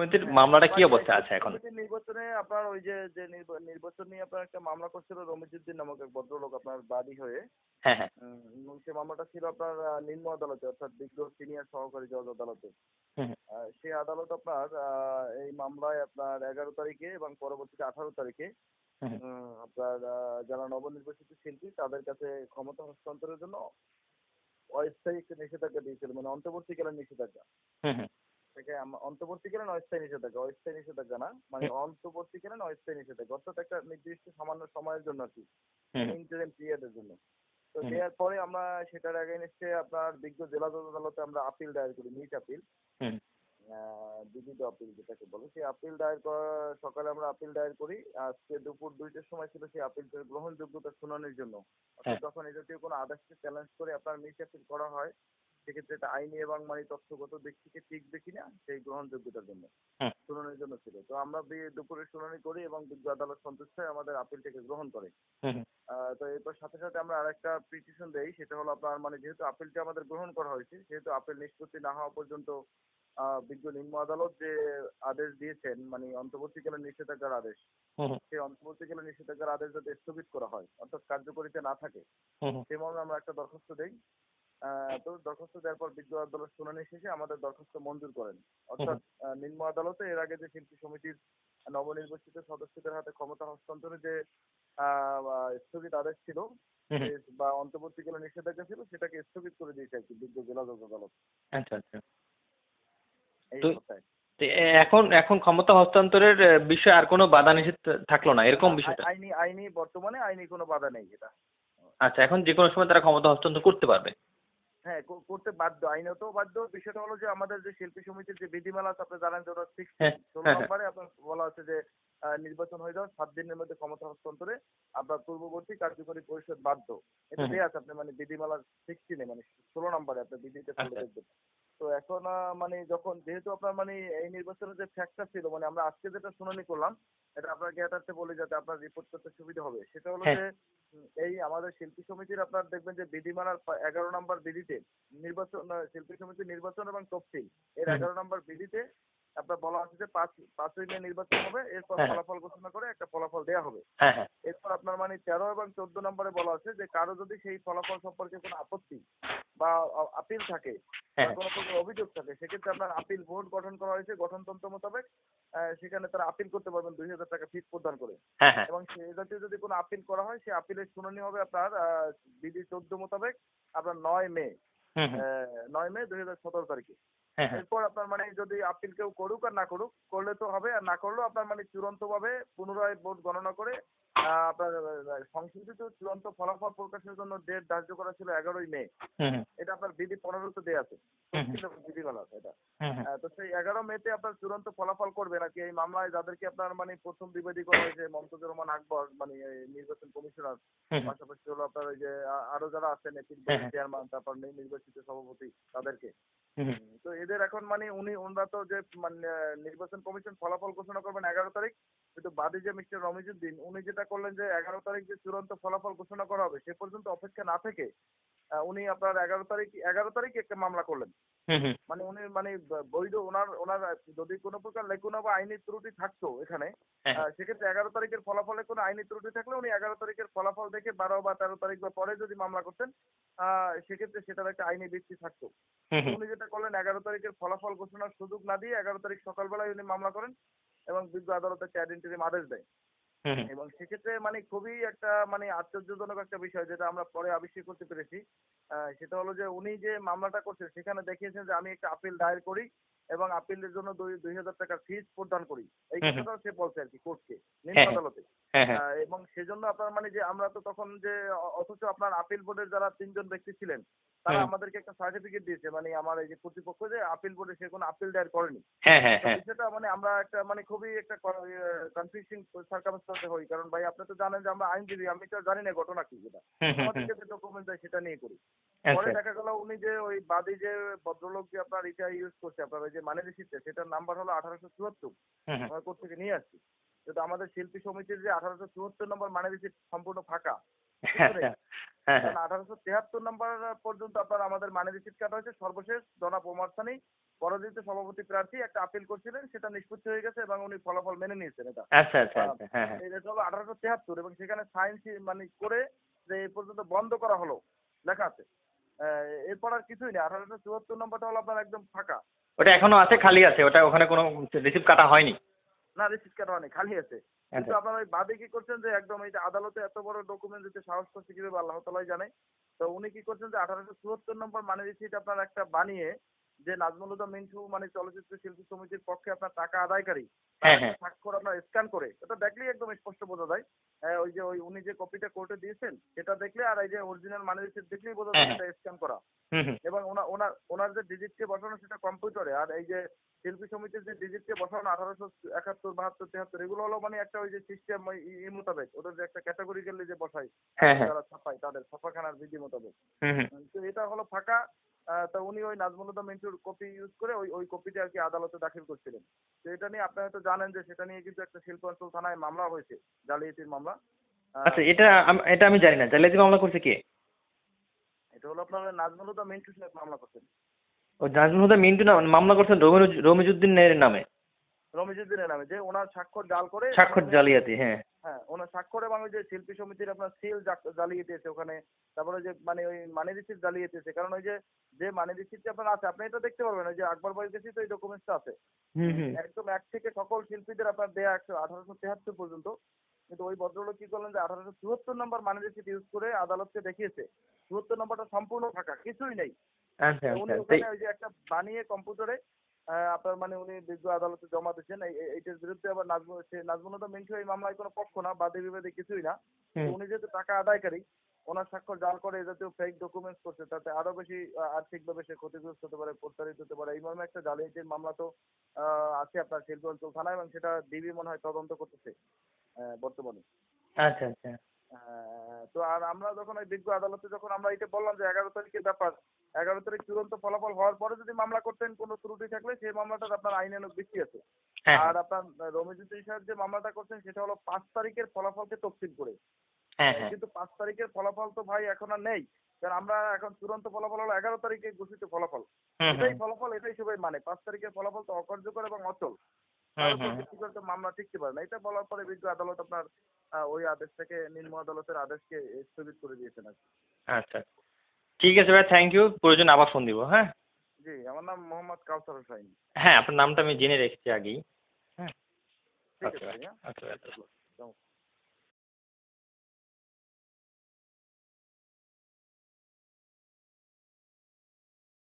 সমিতির মামলাটা কি অবস্থায় আছে এখন? নির্বাচনে আপনার ওই যে যে নির্বাচন নিয়ে আপনার একটা মামলা করছিল রমিজুদ্দিন নামক এক ভদ্রলোক আপনার বাদী হয়ে। হ্যাঁ হ্যাঁ। সে মামলাটা ছিল আপনার নিম্ন আদালতে অর্থাৎ বিজ্ঞ সিনিয়র সহকারী জজ আদালতে। সেই আদালত আপনার এই মামলায় আপনার এগারো তারিখে এবং পরবর্তীতে আঠারো তারিখে আপনার যারা নবনির্বাচিত শিল্পী তাদের কাছে ক্ষমতা হস্তান্তরের জন্য অস্থায়ী একটা নিষেধাজ্ঞা দিয়েছিল মানে অন্তর্বর্তীকালীন নিষেধাজ্ঞা। থেকে অন্তর্বর্তীকালীন অস্থায়ী নিষেধাজ্ঞা অস্থায়ী নিষেধাজ্ঞা না মানে। অন্তর্বর্তীকালীন অস্থায়ী নিষেধাজ্ঞা অর্থাৎ একটা নির্দিষ্ট সামান্য সময়ের জন্য আর কি হুম হুম, ইন্টারিম পিরিয়ডের জন্য। তো দেওয়ার পরে আমরা সেটার এগেনস্টে আপনার বিজ্ঞ জেলা জজ আদালতে আমরা আপিল দায়ের করি নিট আপিল বিবিধ আপিল যেটাকে বলে সেই আপিল দায়ের করা- সকালে আমরা আপিল দায়ের করি। আজকে দুপুর দুইটার সময় ছিল সেই আপিলটার গ্রহণযোগ্যতা শুনানির জন্য। অর্থাৎ হ্যাঁ। যখন এই জাতীয় কোনো আদেশকে চ্যালেঞ্জ করে আপনার মিস আপিল করা হয়। সেক্ষেত্রে এটা আইনি এবং মানে তথ্যগত দিক থেকে ঠিক দেখি না সেই গ্রহণযোগ্যতার জন্য শুনানির জন্য ছিল। তো আমরা দুপুরে শুনানি করি এবং বিজ্ঞ আদালত সন্তুষ্ট হয়ে আমাদের আপিলটাকে গ্রহণ করে। তো এরপর সাথে সাথে আমরা আরেকটা পিটিশন দেই সেটা হলো আপনার মানে যেহেতু আপিলটা আমাদের গ্রহণ করা হয়েছে সেহেতু আপিল নিষ্পত্তি না হওয়া পর্যন্ত বিজ্ঞ নিম্ন আদালত যে আদেশ দিয়েছেন মানে অন্তর্বর্তীকালীন নিষেধাজ্ঞার আদেশ সেই অন্তর্বর্তীকালীন নিষেধাজ্ঞার আদেশ যাতে স্থগিত করা হয় অর্থাৎ কার্যকরিতা না থাকে হুম, মর্মে আমরা একটা দরখাস্ত দেই। তো দরখাস্ত দেওয়ার পর বিজ্ঞ আদালত শুনানি শেষে আমাদের দরখাস্ত মঞ্জুর করেন। অর্থাৎ নিম্ন আদালতে এর আগে যে শিল্পী সমিতির নবনির্বাচিত সদস্যদের হাতে ক্ষমতা হস্তান্তরের যে স্থগিত আদেশ ছিল বা অন্তর্বর্তীকালীন নিষেধাজ্ঞা ছিল সেটাকে স্থগিত করে দিয়েছে আর কি বিজ্ঞ জেলা আদালত। আচ্ছা আচ্ছা। এখন এখন ক্ষমতা হস্তান্তরের বিষয়ে আর কোনো বাধা নিষেধ থাকল না? এরকম বিষয়টা? আইনি আইনি বর্তমানে আইনি কোনো বাধা নেই এটা। আচ্ছা এখন যে কোনো সময় তারা ক্ষমতা হস্তান্তর করতে পারবে? হ্যাঁ করতে বাধ্য আইনত বাধ্য বিষয়টা হলো যে আমাদের যে শিল্পী সমিতির যে বিধিমালা আছে আপনি জানেন যে ওটা হ্যাঁ, ষোলো হ্যাঁ, হ্যাঁ। নম্বরে আপনার বলা হচ্ছে যে নির্বাচন হয়ে যাওয়ার সাত দিনের মধ্যে ক্ষমতা হস্তান্তরে আপনার পূর্ববর্তী কার্যকরী পরিষদ বাধ্য এটা। দেওয়া আছে আপনি মানে বিধিমালা সিক্সটিনে মানে ষোলো নম্বরে আপনার বিধিতে আচ্ছা। দেখবেন তো এখন মানে যখন যেহেতু আপনার মানে এই নির্বাচনের যে ফ্যাক্টর ছিল মানে আমরা আজকে যেটা শুনানি করলাম এটা আপনার জ্ঞাতার্থে বলি যাতে আপনার রিপোর্ট করতে সুবিধা হবে সেটা হলো হ্যাঁ। যে এই আমাদের শিল্পী সমিতির আপনার দেখবেন যে বিধিমালার এগারো নম্বর বিধিতে নির্বাচন শিল্পী সমিতির নির্বাচন এবং তফসিল এর এগারো নম্বর বিধিতে আপনার বলা আছে যে পাঁচ পাঁচই মে নির্বাচন হবে এরপর হ্যাঁ। ফলাফল ঘোষণা করে একটা ফলাফল দেওয়া হবে হ্যাঁ এরপর আপনার মানে তেরো এবং চোদ্দ নম্বরে বলা আছে যে কারও যদি সেই ফলাফল সম্পর্কে কোনো আপত্তি বা আপিল থাকে হ্যাঁ। কোনো অভিযোগ থাকে সেক্ষেত্রে আপনার আপিল বোর্ড গঠন করা হয়েছে গঠনতন্ত্র মোতাবেক সেখানে তারা আপিল করতে পারবেন দুই হাজার টাকা ফিস প্রদান করে। হ্যাঁ হ্যাঁ। এবং সে জাতীয় যদি কোনো আপিল করা হয় সেই আপিলের শুনানি হবে আপনার বিধি চোদ্দ মোতাবেক আপনার নয় মে নয় মে দুই হাজার সতেরো তারিখে। এরপর আপনার মানে যদি আপিল কেউ করুক আর না করুক করলে তো হবে আর না করলেও আপনার মানে চূড়ান্ত ভাবে পুনরায় ভোট গণনা করে আপনার সংশোধিত চূড়ান্ত ফলাফল প্রকাশের জন্য ডেট ধার্য করা ছিল এগারোই মে। এটা আপনার বিধি পনেরোতে দেওয়া আছে। বিধিমালা এটা। তো সেই এগারো মেতে আপনার চূড়ান্ত ফলাফল করবে নাকি? এই মামলায় যাদেরকে আপনার মানে প্রথম বিবাদী করা হয়েছে মমতাজুর রহমান আকবর মানে নির্বাচন কমিশনার পাশাপাশি হলো আপনার ওই যে আরও যারা আছেন। চেয়ারম্যান তারপর নির্বাচিত সভাপতি তাদেরকে। তো এদের এখন মানে উনি ওনারা তো যে মানে নির্বাচন কমিশন ফলাফল ঘোষণা করবেন এগারো তারিখ কিন্তু বাদী যে মিস্টার রমিজুদ্দিন উনি যেটা করলেন যে এগারো তারিখ যে চূড়ান্ত ফলাফল ঘোষণা করা হবে সে পর্যন্ত অপেক্ষা না থেকে উনি আপনার এগারো তারিখ এগারো তারিখ একটা মামলা করলেন। মানে উনি মানে বৈধ ওনার ওনার যদি কোনো প্রকার লেখুনা বা আইনি ত্রুটি থাকতো এখানে হ্যাঁ। সেক্ষেত্রে এগারো তারিখের ফলাফলে কোনো আইনি ত্রুটি থাকলে উনি এগারো তারিখের ফলাফল দেখে বারো বা তেরো তারিখ বা পরে যদি মামলা করতেন আহ, সেক্ষেত্রে সেটার একটা আইনি ভিত্তি থাকতো। উনি যেটা করলেন এগারো তারিখের ফলাফল ঘোষণার সুযোগ না দিয়ে এগারো তারিখ সকালবেলায় উনি মামলা করেন এবং বিজ্ঞ আদালত একটা আইডেন্টিটি আদেশ দেয়। এবং সেক্ষেত্রে মানে খুবই একটা মানে আশ্চর্যজনক একটা বিষয় যেটা আমরা পরে আবিষ্কার করতে পেরেছি আহ, সেটা হলো যে উনি যে মামলাটা করছেন সেখানে দেখিয়েছেন যে আমি একটা আপিল দায়ের করি এবং আপিলের জন্য দুই দুই হাজার টাকা ফিস প্রদান করি এই কথাটা হুম। কথাটাও সে বলছে আর কি কোর্টকে হ্যাঁ, নিম্ন হ্যাঁ। আদালতে হ্যাঁ হ্যাঁ এবং সেজন্য আপনার মানে যে আমরা তো তখন যে অথচ আপনার আপিল বোর্ডের যারা তিনজন ব্যক্তি ছিলেন তারা আমাদেরকে একটা সার্টিফিকেট দিয়েছে মানে আমার এই যে কর্তৃপক্ষ যে আপিল বোর্ডে সে কোনো আপিল দায়ের করেনি। হ্যাঁ হ্যাঁ হ্যাঁ। মানে আমরা একটা মানে খুবই একটা কনফিউজিং সার্কামস্টান্সে হই কারণ ভাই আপনি তো জানেন যে আমরা আইনজীবী আমি তো জানি না ঘটনা কি হুম, আমাদেরকে যে ডকুমেন্ট দেয় সেটা নিয়ে করি। পরে আচ্ছা দেখা গেল উনি যে ওই বাদী যে ভদ্রলোক যে আপনার এটা ইউজ করছে আপনার ওই যে মানি রিসিপ্টে সেটার নাম্বার হলো আঠারোশো চুয়াত্তর। আমরা কোর্ট থেকে নিয়ে আসছি। কিন্তু আমাদের শিল্পী সমিতির যে আঠারোশো চুয়াত্তর নম্বর মানি রিসিপ্ট সম্পূর্ণ ফাঁকা হ্যাঁ হ্যাঁ। আঠারোশো তেহাত্তর নম্বর পর্যন্ত আপনার আমাদের মানি কাটা হয়েছে সর্বশেষ জনাব ওমর সানি পরাজিত সভাপতি প্রার্থী একটা আপিল করছিলেন সেটা নিষ্পত্তি হয়ে গেছে এবং উনি ফলাফল মেনে নিয়েছেন এটা। আচ্ছা আচ্ছা আচ্ছা হ্যাঁ এটা হলো আঠারোশো এবং সেখানে সায়েন্স মানে করে যে এই পর্যন্ত বন্ধ করা হলো লেখা আছে। এরপর আর কিছুই নেই আঠারোশো চুয়াত্তর নম্বরটা হলো আপনার একদম ফাঁকা। ওটা এখনও আছে খালি আছে ওটা ওখানে কোনো রিসিভ কাটা হয়নি। না রিসিভ কাটা হয়নি খালি আছে। কিন্তু আচ্ছা আপনারা ওই বাদে কি করছেন যে একদম এই যে আদালতে এত বড় ডকুমেন্ট দিতে সাহস করছে কীভাবে? আল্লাহ তালাই জানে। তো উনি কি করছেন যে আঠারোশো চুয়াত্তর নম্বর মানে রিসিট আপনার একটা বানিয়ে যে নাজমুল হুদা মিন্টু মানে চলচ্চিত্র শিল্পী সমিতির পক্ষে আপনার টাকা আদায়কারী হ্যাঁ, হ্যাঁ। স্বাক্ষর আপনার স্ক্যান করে। এটা দেখলেই একদম স্পষ্ট বোঝা যায়। হ্যাঁ, ওই যে ওই উনি যে কপিটা কোর্টে দিয়েছেন সেটা দেখলে আর এই যে অরিজিনাল মানে রিসিট দেখলেই বোঝা যায় এটা স্ক্যান করা। এবং ওনার ওনার যে ডিজিটকে বসানো সেটা কম্পিউটারে আর এই যে শিল্পী সমিতির যে ডিজিটকে বসানো আঠারোশো একাত্তর বাহাত্তর তেহাত্তর এগুলো হলো মানে একটা ওই যে সিস্টেম ওই ই- ই মোতাবেক। ওদের যে একটা ক্যাটাগরিক্যালি যে বসাই হ্যাঁ, হ্যাঁ। যারা ছাপায় তাদের ছাপাখানার বিধি মোতাবেক। তো এটা হলো ফাঁকা। তা উনি ওই নাজমুলুদ্দাম মিন্টুর কপি ইউজ করে ওই ওই কপিটা আর কি আদালতে দাখিল করছিলেন। তো এটা নিয়ে আপনারা হয়তো জানেন যে সেটা নিয়ে কিন্তু একটা শিল্প অঞ্চল থানায় মামলা হয়েছে জালিয়াতির মামলা। আচ্ছা এটা এটা আমি জানি না। জালিয়াতি মামলা করছে কে? এটা হলো আপনার হুদা মিন্টু সাহেব মামলা করছেন। ও নাজমুল হুদা মিন্টু না মামলা করছেন রমিজ রমিজুদ্দিনের নামে। রমিজুদ্দিনের নামে যে ওনার স্বাক্ষর জাল করে স্বাক্ষর জালিয়াতি হ্যাঁ। হ্যাঁ ওনার স্বাক্ষর এবং ওই যে শিল্পী সমিতির আপনার সিল জ্বালিয়ে দিয়েছে ওখানে তারপরে যে মানে ওই মানি রিসিপ্ট জ্বালিয়ে দিয়েছে কারণ ওই যে যে মানি রিসিপ্ট আপনার আছে আপনি এটা দেখতে পারবেন ওই যে আকবর বাড়ির কাছে তো এই ডকুমেন্টসটা আছে। একদম এক থেকে সকল শিল্পীদের আপনার দেয়া একশো আঠারোশো তেহাত্তর পর্যন্ত। কিন্তু ওই ভদ্রলোক কি করলেন যে আঠারোশো চুয়াত্তর নম্বর মানি রিসিপ্ট ইউজ করে আদালতকে দেখিয়েছে। চুয়াত্তর নম্বরটা সম্পূর্ণ ফাঁকা কিছুই নেই। আচ্ছা উনি আচ্ছা। ওখানে ওই যে একটা বানিয়ে কম্পিউটারে আপনার মানে উনি বিজ্ঞ আদালতে জমা এই- এইটার বিরুদ্ধে আবার নাজমুল সে নাজমুল হুদা মিন্টু এই মামলায় কোনো পক্ষ না বাদে বিবাদে কিছুই না। উনি যেহেতু টাকা আদায়কারী ওনার স্বাক্ষর জাল করে জাতীয় ফেক ডকুমেন্টস করছে তাতে আরও বেশি আর্থিকভাবে সে ক্ষতিগ্রস্ত হতে পারে প্রতারিত হতে পারে এই মর্মে একটা জালিয়াতির মামলা তো আছে আপনার শিল্প অঞ্চল থানায় এবং সেটা ডিবি মনে হয় তদন্ত করতেছে বর্তমানে। আচ্ছা আচ্ছা। তো আর আমরা যখন ওই বিজ্ঞ আদালতে যখন আমরা এটা বললাম যে এগারো তারিখের ব্যাপার এগারো তারিখ চূড়ান্ত ফলাফল হওয়ার পরে যদি মামলা করতেন কোনো ত্রুটি থাকলে সেই মামলাটার আপনার আইনানুগ ভিত্তি আছে। হ্যাঁ আর আপনার রমিজুদ্দিন সাহেব যে মামলাটা করছেন সেটা হলো পাঁচ তারিখের ফলাফলকে তফসিল করে। হ্যাঁ হ্যাঁ। কিন্তু পাঁচ তারিখের ফলাফল তো ভাই এখন আর নেই। কারণ আমরা এখন চূড়ান্ত ফলাফল হলো এগারো তারিখে ঘোষিত ফলাফল। এটাই ফলাফল এটাই সবাই মানে। পাঁচ তারিখের ফলাফল তো অকার্যকর এবং অচল। মামলা টিকতে পারে না। এটা বলার পরে বিজ্ঞ আদালত আপনার ওই আদেশ থেকে নিম্ন আদালতের আদেশকে স্থগিত করে দিয়েছেন আর কি। আচ্ছা। ঠিক আছে ভাই থ্যাংক ইউ প্রয়োজন আবার ফোন দিব হ্যাঁ? জি আমার নাম মোহাম্মদ কাউসার হোসাইন হ্যাঁ আপনার নামটা আমি জেনে রেখেছি আগেই। হ্যাঁ? ঠিক আচ্ছা আচ্ছা।